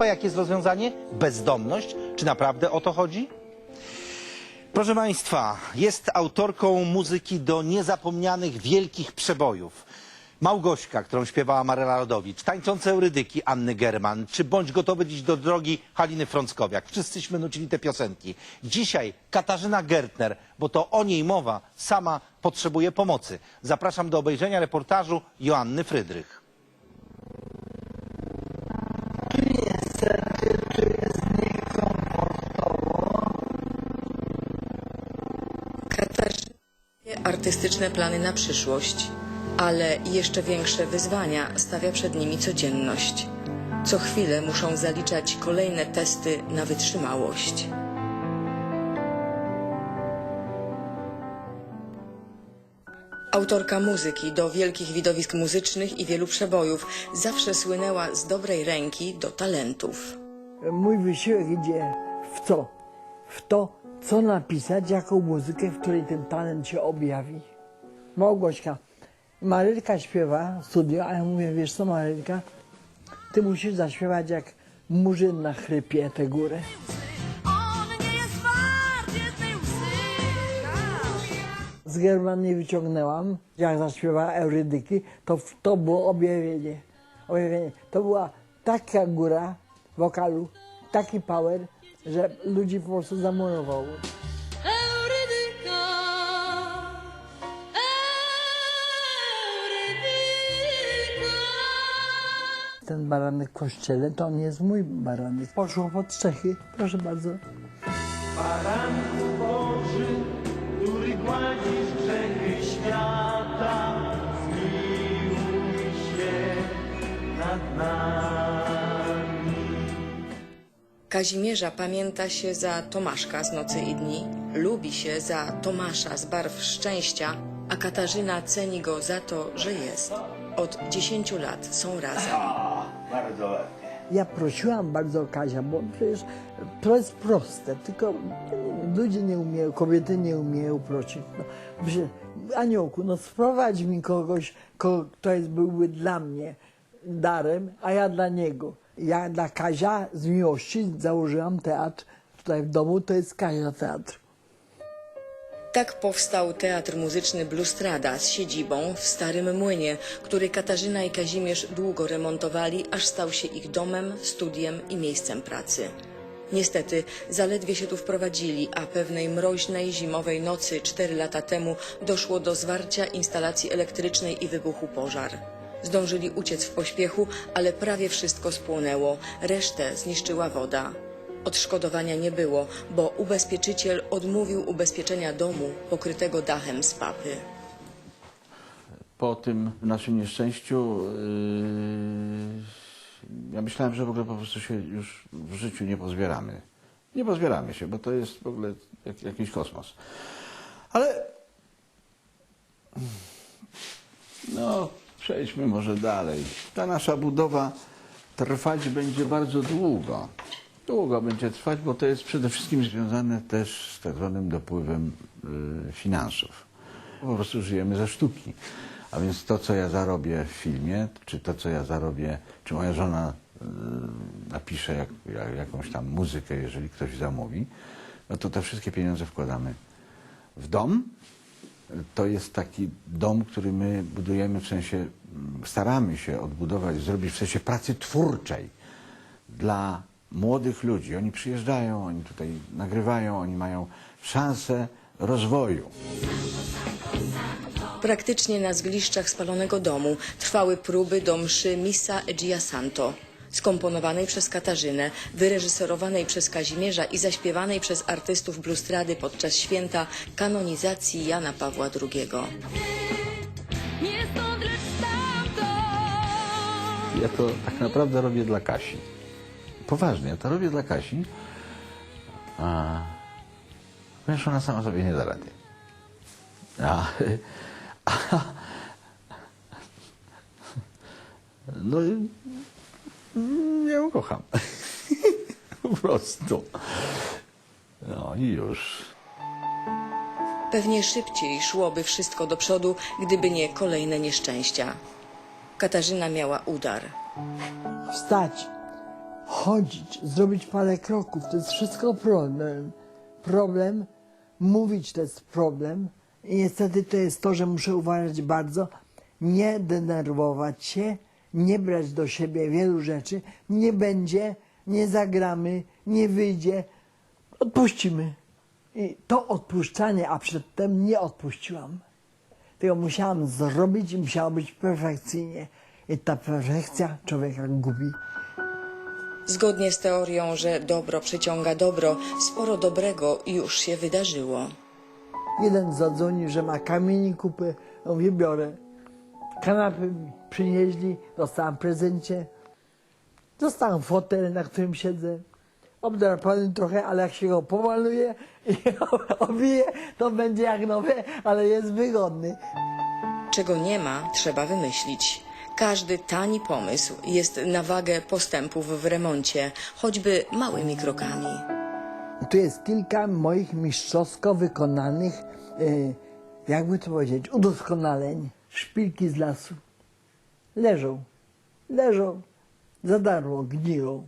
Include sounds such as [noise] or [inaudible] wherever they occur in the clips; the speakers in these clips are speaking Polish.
Jakie jest rozwiązanie? Bezdomność? Czy naprawdę o to chodzi? Proszę Państwa, jest autorką muzyki do niezapomnianych wielkich przebojów. Małgośka, którą śpiewała Maryla Rodowicz, tańczące Eurydyki Anny German, czy Bądź gotowy dziś do drogi Haliny Frąckowiak. Wszyscyśmy nucili te piosenki. Dzisiaj Katarzyna Gertner, bo to o niej mowa, sama potrzebuje pomocy. Zapraszam do obejrzenia reportażu Joanny Frydrych. Katarzyna artystyczne plany na przyszłość, ale jeszcze większe wyzwania stawia przed nimi codzienność. Co chwilę muszą zaliczać kolejne testy na wytrzymałość. Autorka muzyki do wielkich widowisk muzycznych i wielu przebojów zawsze słynęła z dobrej ręki do talentów. Mój wysiłek idzie w co? W to, co napisać, jaką muzykę, w której ten talent się objawi. Małgośka, Marylka śpiewa w studio, a ja mówię, wiesz co Marylka, ty musisz zaśpiewać jak murzyn na chrypie tę górę. Z German nie wyciągnęłam, jak zaśpiewała Eurydyki, to, to było objawienie. objawienie. To była taka góra wokalu, taki power, że ludzi po prostu Eurydyka. Ten baranek w kościele to on jest mój baranek. Poszło pod Czechy, proszę bardzo. Baranku Kazimierza pamięta się za Tomaszka z Nocy i Dni, lubi się za Tomasza z Barw Szczęścia, a Katarzyna ceni go za to, że jest. Od 10 lat są razem. Bardzo ładnie. Ja prosiłam bardzo Kazia, bo przecież to jest proste, tylko ludzie nie umieją, kobiety nie umieją prosić. No, aniołku, no sprowadź mi kogoś, kogo, kto jest, byłby dla mnie darem, a ja dla niego. Ja dla Kazia z miłości założyłam teatr tutaj w domu, to jest Kazia Teatr. Tak powstał Teatr Muzyczny Blustrada z siedzibą w Starym Młynie, który Katarzyna i Kazimierz długo remontowali, aż stał się ich domem, studiem i miejscem pracy. Niestety, zaledwie się tu wprowadzili, a pewnej mroźnej, zimowej nocy cztery lata temu doszło do zwarcia instalacji elektrycznej i wybuchu pożar. Zdążyli uciec w pośpiechu, ale prawie wszystko spłonęło, resztę zniszczyła woda. Odszkodowania nie było, bo ubezpieczyciel odmówił ubezpieczenia domu pokrytego dachem z papy. po tym naszym nieszczęściu yy, ja myślałem, że w ogóle po prostu się już w życiu nie pozbieramy. Nie pozbieramy się, bo to jest w ogóle jak, jakiś kosmos. Ale no, przejdźmy może dalej. Ta nasza budowa trwać będzie bardzo długo. Długo będzie trwać, bo to jest przede wszystkim związane też z tak zwanym dopływem y, finansów. Po prostu żyjemy ze sztuki. A więc to, co ja zarobię w filmie, czy to, co ja zarobię, czy moja żona y, napisze jak, jak, jakąś tam muzykę, jeżeli ktoś zamówi, no to te wszystkie pieniądze wkładamy w dom. To jest taki dom, który my budujemy w sensie, mm, staramy się odbudować, zrobić w sensie pracy twórczej dla młodych ludzi. Oni przyjeżdżają, oni tutaj nagrywają, oni mają szansę rozwoju. Praktycznie na zgliszczach spalonego domu trwały próby do mszy Missa Egia Santo, skomponowanej przez Katarzynę, wyreżyserowanej przez Kazimierza i zaśpiewanej przez artystów blustrady podczas święta kanonizacji Jana Pawła II. Ja to tak naprawdę robię dla Kasi. Poważnie, ja to robię dla Kasi. A ponieważ ona sama sobie nie da rady. A, [laughs] a, no i ja ją kocham. [laughs] po prostu. No i już. Pewnie szybciej szłoby wszystko do przodu, gdyby nie kolejne nieszczęścia. Katarzyna miała udar. Wstać, chodzić, zrobić parę kroków, to jest wszystko problem. Problem, mówić to jest problem. I niestety to jest to, że muszę uważać bardzo, nie denerwować się, nie brać do siebie wielu rzeczy, nie będzie, nie zagramy, nie wyjdzie, odpuścimy. I to odpuszczanie, a przedtem nie odpuściłam. Tylko musiałam zrobić i musiało być perfekcyjnie. I ta perfekcja człowieka gubi. Zgodnie z teorią, że dobro przyciąga dobro, sporo dobrego już się wydarzyło. Jeden zadzwonił, że ma kamieni kupy, ja mówię, biorę. Kanapy mi przynieśli, dostałam prezencie. Dostałam fotel, na którym siedzę. Obdrapany trochę, ale jak się go pomaluje i [laughs] obije, to będzie jak nowe, ale jest wygodny. Czego nie ma, trzeba wymyślić. Każdy tani pomysł jest na wagę postępów w remoncie, choćby małymi krokami. Tu jest kilka moich mistrzowsko wykonanych, y, jakby to powiedzieć, udoskonaleń. Szpilki z lasu. Leżą, leżą, za darmo, gniją.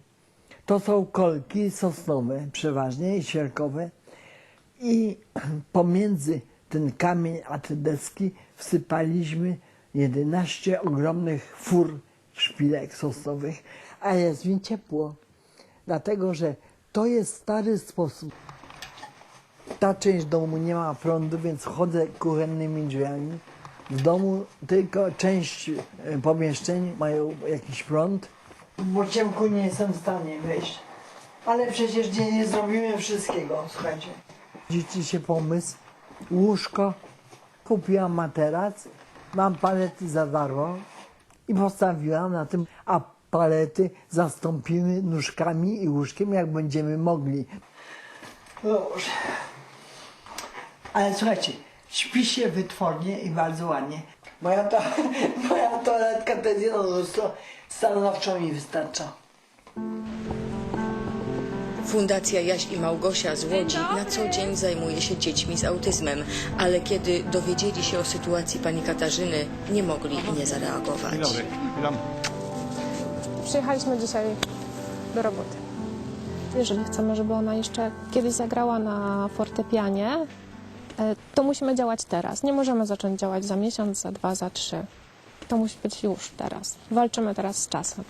To są kolki sosnowe przeważnie i świerkowe. [clears throat] I pomiędzy ten kamień a te deski wsypaliśmy 11 ogromnych fur szpilek sosnowych, a jest mi ciepło dlatego że to jest stary sposób. Ta część domu nie ma prądu, więc chodzę kuchennymi drzwiami. W domu tylko część e, pomieszczeń mają jakiś prąd. Po ciemku nie jestem w stanie wejść. Ale przecież nie, nie zrobimy wszystkiego, słuchajcie. Dzieci się pomysł, łóżko, kupiłam materac, mam palety za darmo i postawiłam na tym, a palety zastąpimy nóżkami i łóżkiem, jak będziemy mogli. Dobrze. Ale słuchajcie, śpi się wytwornie i bardzo ładnie. Moja, to, [laughs] moja toaletka to jest jedno lustro, stanowczo mi wystarcza. Fundacja Jaś i Małgosia z Łodzi na co dzień zajmuje się dziećmi z autyzmem, ale kiedy dowiedzieli się o sytuacji pani Katarzyny, nie mogli nie zareagować. Przyjechaliśmy dzisiaj do roboty. Jeżeli chcemy, żeby ona jeszcze kiedyś zagrała na fortepianie, to musimy działać teraz. Nie możemy zacząć działać za miesiąc, za dwa, za trzy. To musi być już teraz. Walczymy teraz z czasem.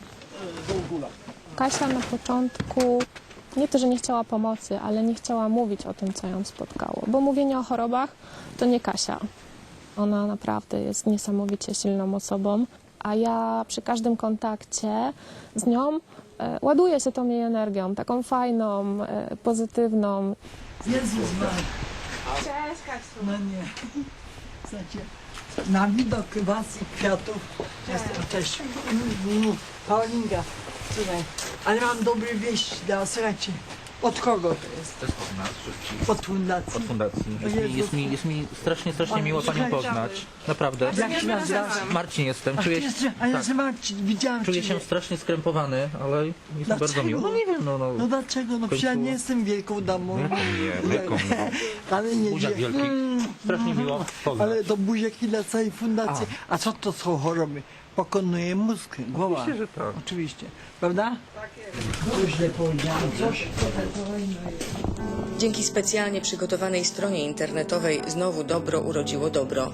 Kasia na początku nie to, że nie chciała pomocy, ale nie chciała mówić o tym, co ją spotkało. Bo mówienie o chorobach to nie Kasia. Ona naprawdę jest niesamowicie silną osobą, a ja przy każdym kontakcie z nią e, ładuję się tą jej energią, taką fajną, e, pozytywną. Jezus. Cześć, No nie. Słuchajcie, na widok was i kwiatów jestem cześć. Mm, mm, Paulinka, słuchaj, od kogo to jest? To jest od nas wszystkich. Od fundacji. Od fundacji. Jest mi, jest, mi, jest mi strasznie, strasznie miło Panią poznać. Naprawdę. Jak się nazywasz? Marcin jestem. A ty Czuję, jeszcze, a ja tak, się Marcin, widziałam czuję cię. się strasznie skrępowany, ale jest mi Dlaczego? bardzo miło. No nie wiem, no. no. No dlaczego? No przecież ja nie jestem wielką damą. Nie, wielką. [laughs] Ale nie Buziak wie- wielki. Strasznie miło poznać. Ale to buziaki dla całej fundacji. A co to są choroby? Pokonuje mózg, głowa. Oczywiście, że tak. Oczywiście. Prawda? Tak jest. źle powiedziałem coś. Dzięki specjalnie przygotowanej stronie internetowej znowu dobro urodziło dobro.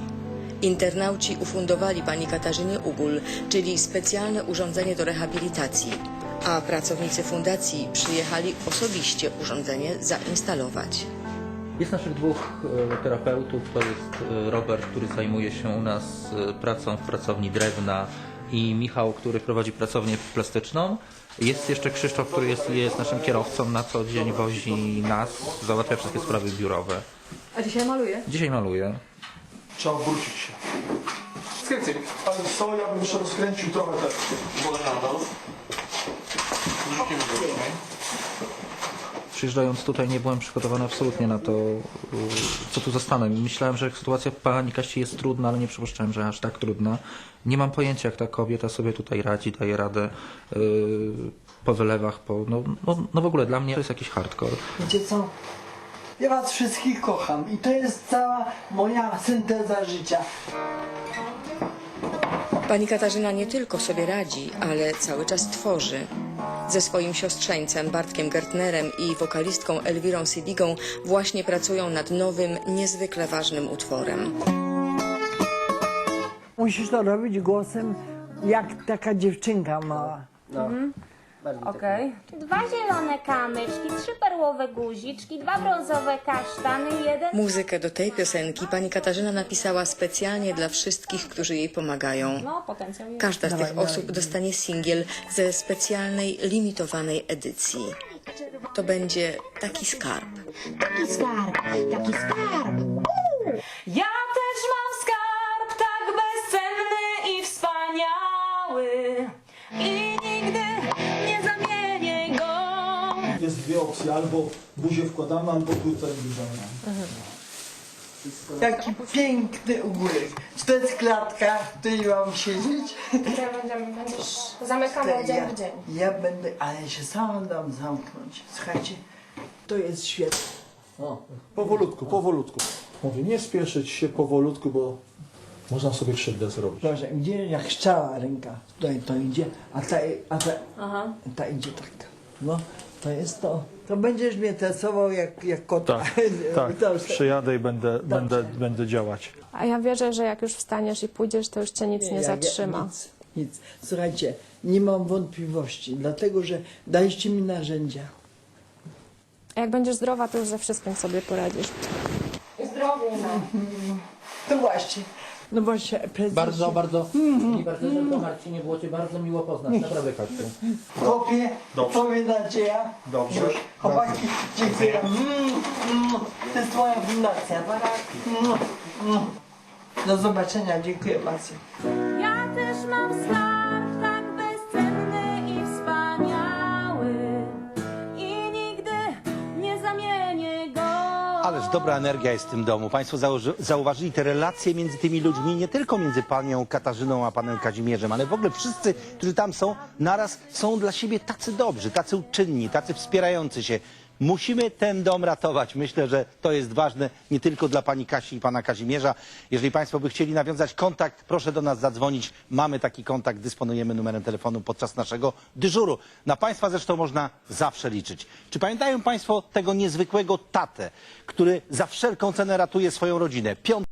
Internauci ufundowali pani Katarzynie Ugul, czyli specjalne urządzenie do rehabilitacji, a pracownicy fundacji przyjechali osobiście urządzenie zainstalować. Jest naszych dwóch e, terapeutów. To jest e, Robert, który zajmuje się u nas e, pracą w pracowni drewna i Michał, który prowadzi pracownię plastyczną. Jest jeszcze Krzysztof, który jest, jest naszym kierowcą, na co dzień wozi nas, załatwia wszystkie sprawy biurowe. A dzisiaj maluję? Dzisiaj maluje. Trzeba obrócić się. Skręcaj. Ale co, ja bym jeszcze rozkręcił trochę też. Wolę na Przyjeżdżając tutaj nie byłem przygotowany absolutnie na to, y, co tu zostanę. Myślałem, że sytuacja pani Kasi jest trudna, ale nie przypuszczałem, że aż tak trudna. Nie mam pojęcia, jak ta kobieta sobie tutaj radzi, daje radę yy, po wylewach, po, no, no, no w ogóle dla mnie to jest jakiś hardcore. Wiecie co? Ja was wszystkich kocham i to jest cała moja synteza życia. Pani Katarzyna nie tylko sobie radzi, ale cały czas tworzy. Ze swoim siostrzeńcem Bartkiem Gertnerem i wokalistką Elwirą Sidigą właśnie pracują nad nowym, niezwykle ważnym utworem. Musisz to robić głosem jak taka dziewczynka mała. Okej. Dwa zielone kamyczki, trzy perłowe guziczki, dwa brązowe kasztany, jeden... Muzykę do tej piosenki pani Katarzyna napisała specjalnie dla wszystkich, którzy jej pomagają. No, potencjał jest. Każda z tych dawaj. osób dostanie singiel ze specjalnej, limitowanej edycji. To będzie taki skarb. Taki skarb, taki skarb. Ja też mam skarb tak bezcenny i wspaniały dwie opcje, albo buzię wkładamy, albo tutaj bierzemy. Jaki piękny ogórek. Czy to jest klatka, w której mam siedzieć? Będziesz, zamykamy od dzień ja, w dzień. ja będę, ale się sam dam zamknąć. Słuchajcie, to jest świetne. O, powolutku, powolutku. Mówię, nie spieszyć się powolutku, bo można sobie krzywdę zrobić. Proszę, gdzie jak szczała ręka, tutaj to idzie, a ta, a ta, ta idzie tak. No, to jest to. To będziesz mnie testował jak, jak kota. Tak, [laughs] tak. Dobrze. Przyjadę i będę, będę, będę działać. A ja wierzę, że jak już wstaniesz i pójdziesz, to już cię nic nie ja- zatrzyma. Nic, nic. Słuchajcie, nie mam wątpliwości, dlatego że daliście mi narzędzia. A jak będziesz zdrowa, to już ze wszystkim sobie poradzisz. [laughs] To właśnie. No właśnie, prezesie, Bardzo, bardzo, mi bardzo żegnam Marcinie, było Cię bardzo miło poznać, naprawdę Kasiu. Kopie, tobie nadzieja. Dobrze. Chłopaki, dziękuję. Mm, mm. To jest twoja fundacja. Mm, mm. Do zobaczenia, dziękuję bardzo. Ja też mam skarb dobra energia jest w tym domu. Państwo zauważyli te relacje między tymi ludźmi, nie tylko między panią Katarzyną a panem Kazimierzem, ale w ogóle wszyscy, którzy tam są, naraz są dla siebie tacy dobrzy, tacy uczynni, tacy wspierający się. Musimy ten dom ratować. Myślę, że to jest ważne nie tylko dla pani Kasi i pana Kazimierza. Jeżeli państwo by chcieli nawiązać kontakt, proszę do nas zadzwonić. Mamy taki kontakt, dysponujemy numerem telefonu podczas naszego dyżuru. Na państwa zresztą można zawsze liczyć. Czy pamiętają państwo tego niezwykłego tatę, który za wszelką cenę ratuje swoją rodzinę?